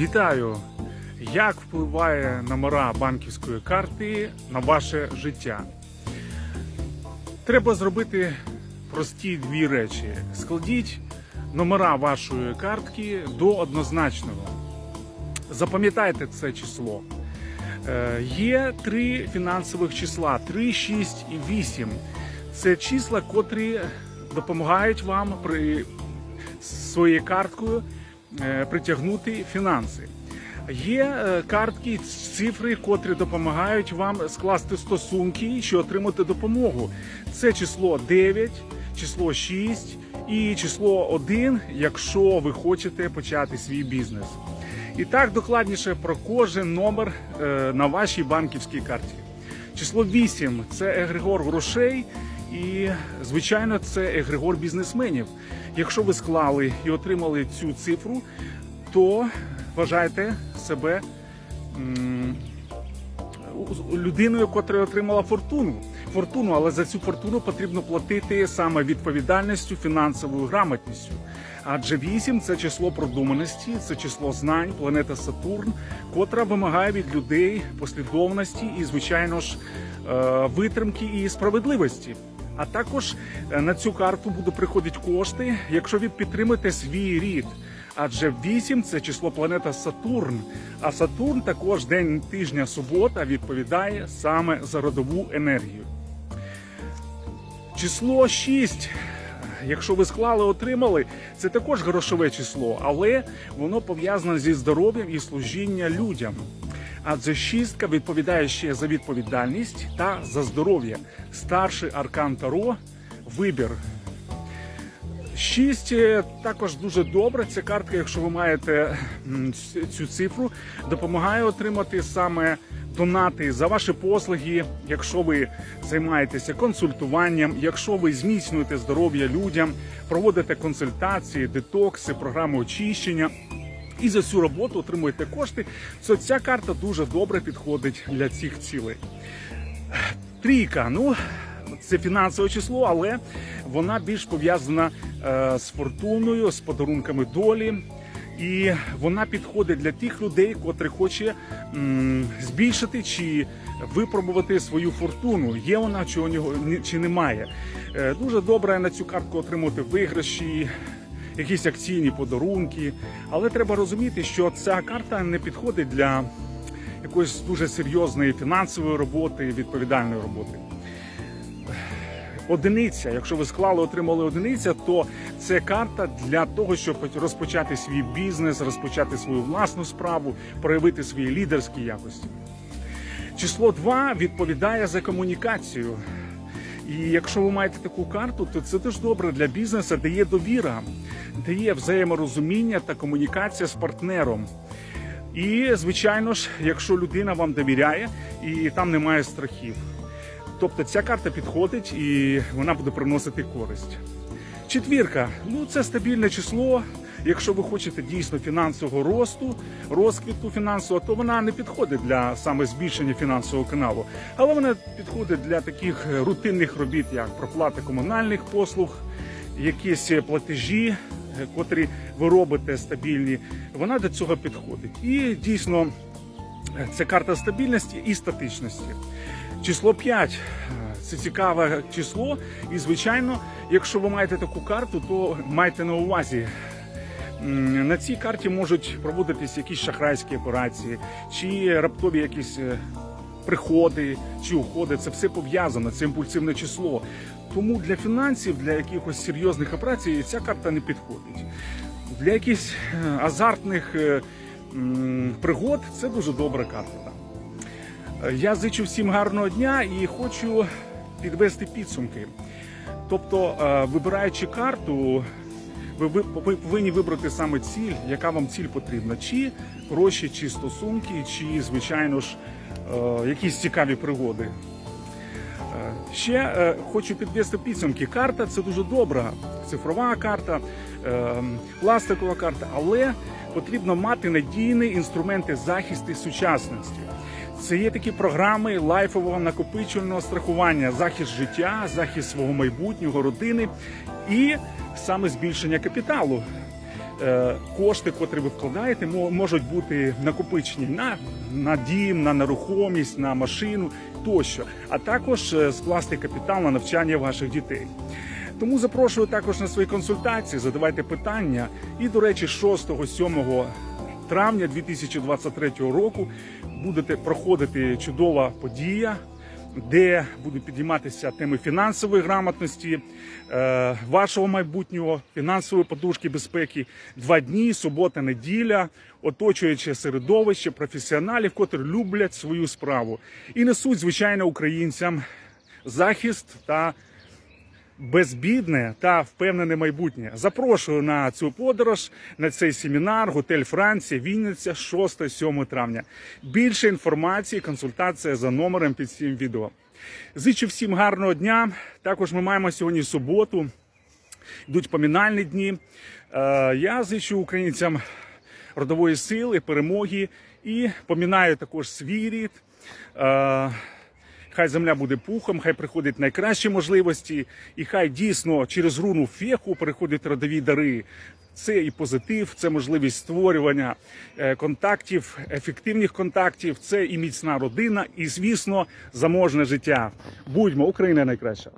Вітаю! Як впливає номера банківської карти на ваше життя? Треба зробити прості дві речі: складіть номера вашої картки до однозначного. Запам'ятайте це число. Е, Є три фінансових числа: 3, 6 і 8. Це числа, котрі допомагають вам при своєю карткою притягнути фінанси. Є е, картки, цифри, котрі допомагають вам скласти стосунки чи отримати допомогу. Це число 9, число 6 і число 1, якщо ви хочете почати свій бізнес. І так докладніше про кожен номер е, на вашій банківській карті. Число 8 – це егрегор грошей, і звичайно, це егрегор бізнесменів. Якщо ви склали і отримали цю цифру, то вважайте себе людиною, котра отримала фортуну. Фортуну, але за цю фортуну потрібно платити саме відповідальністю, фінансовою грамотністю. Адже 8 – це число продуманості, це число знань, планета Сатурн, котра вимагає від людей послідовності і, звичайно ж, е, витримки і справедливості. А також е, на цю карту будуть приходити кошти, якщо ви підтримаєте свій рід. Адже 8 – це число планета Сатурн. А Сатурн також день тижня субота відповідає саме за родову енергію. Число 6. Якщо ви склали, отримали, це також грошове число, але воно пов'язане зі здоров'ям і служіння людям. Адже шістка відповідає ще за відповідальність та за здоров'я. Старший аркан Таро вибір. Шість е, також дуже добре. Ця картка, якщо ви маєте цю цифру, допомагає отримати саме донати за ваші послуги, якщо ви займаєтеся консультуванням, якщо ви зміцнюєте здоров'я людям, проводите консультації, детокси, програми очищення. І за цю роботу отримуєте кошти. То ця карта дуже добре підходить для цих цілей. Трійка, ну це фінансове число, але вона більш пов'язана е, з фортуною, з подарунками долі. І вона підходить для тих людей, котрі хоче м, збільшити чи випробувати свою фортуну. Є вона чи, у нього, чи немає. Е, дуже добре на цю картку отримати виграші, якісь акційні подарунки. Але треба розуміти, що ця карта не підходить для якоїсь дуже серйозної фінансової роботи, відповідальної роботи. Одиниця, якщо ви склали, отримали одиниця, то це карта для того, щоб розпочати свій бізнес, розпочати свою власну справу, проявити свої лідерські якості. Число 2 відповідає за комунікацію. І якщо ви маєте таку карту, то це дуже добре для бізнесу, де є довіра, де є взаєморозуміння та комунікація з партнером. І, звичайно ж, якщо людина вам довіряє і там немає страхів. Тобто ця карта підходить і вона буде приносити користь. Четвірка ну це стабільне число. Якщо ви хочете дійсно фінансового росту, розквіту фінансового, то вона не підходить для саме збільшення фінансового каналу, але вона підходить для таких рутинних робіт, як проплата комунальних послуг, якісь платежі, е, котрі ви робите стабільні. Вона до цього підходить. І дійсно це карта стабільності і статичності. Число 5 це цікаве число. І, звичайно, якщо ви маєте таку карту, то майте на увазі. На цій карті можуть проводитись якісь шахрайські операції, чи раптові якісь е, приходи, чи уходи. Це все пов'язано, це імпульсивне число. Тому для фінансів, для якихось серйозних операцій ця карта не підходить. Для якихось е, азартних е, пригод це дуже добра карта. Я зичу всім гарного дня і хочу підвести підсумки. Тобто, вибираючи карту, ви ви ви повинні вибрати саме ціль, яка вам ціль потрібна. Чи гроші, чи стосунки, чи, звичайно ж, е, якісь цікаві пригоди. Е, Ще е, хочу підвести підсумки. Карта це дуже добра, цифрова карта, пластикова карта, але потрібно мати надійні інструменти захисту сучасності. Це є такі програми лайфового накопичувального страхування, захист життя, захист свого майбутнього, родини і саме збільшення капіталу. е, кошти, котрі ви вкладаєте, мо- можуть бути накопичені на, на дім, на нерухомість, на машину тощо, а також е, скласти капітал на навчання ваших дітей. Тому запрошую також на свої консультації, задавайте питання. І, до речі, 6-7 травня 2023 року будете проходити чудова подія, де будуть підійматися теми фінансової грамотності, е, вашого майбутнього, фінансової подушки безпеки. Два дні, субота, неділя, оточуюче середовище професіоналів, котрі люблять свою справу і несуть, звичайно, українцям захист та безбідне та впевнене майбутнє. Запрошую на цю подорож, на цей семінар, готель Франція, Вінниця, 6-7 травня. Більше інформації, консультація за номером під цим відео. Зичу всім гарного дня. Також ми маємо сьогодні суботу. Йдуть помінальні дні. Е, Я зичу українцям родової сили, перемоги і помінаю також свій рід. Хай земля буде пухом, хай приходять найкращі можливості, і хай дійсно через руну феху приходять родові дари. Це і позитив, це можливість створювання е, контактів, ефективних контактів, це і міцна родина, і звісно, заможне життя. Будьмо Україна найкраща.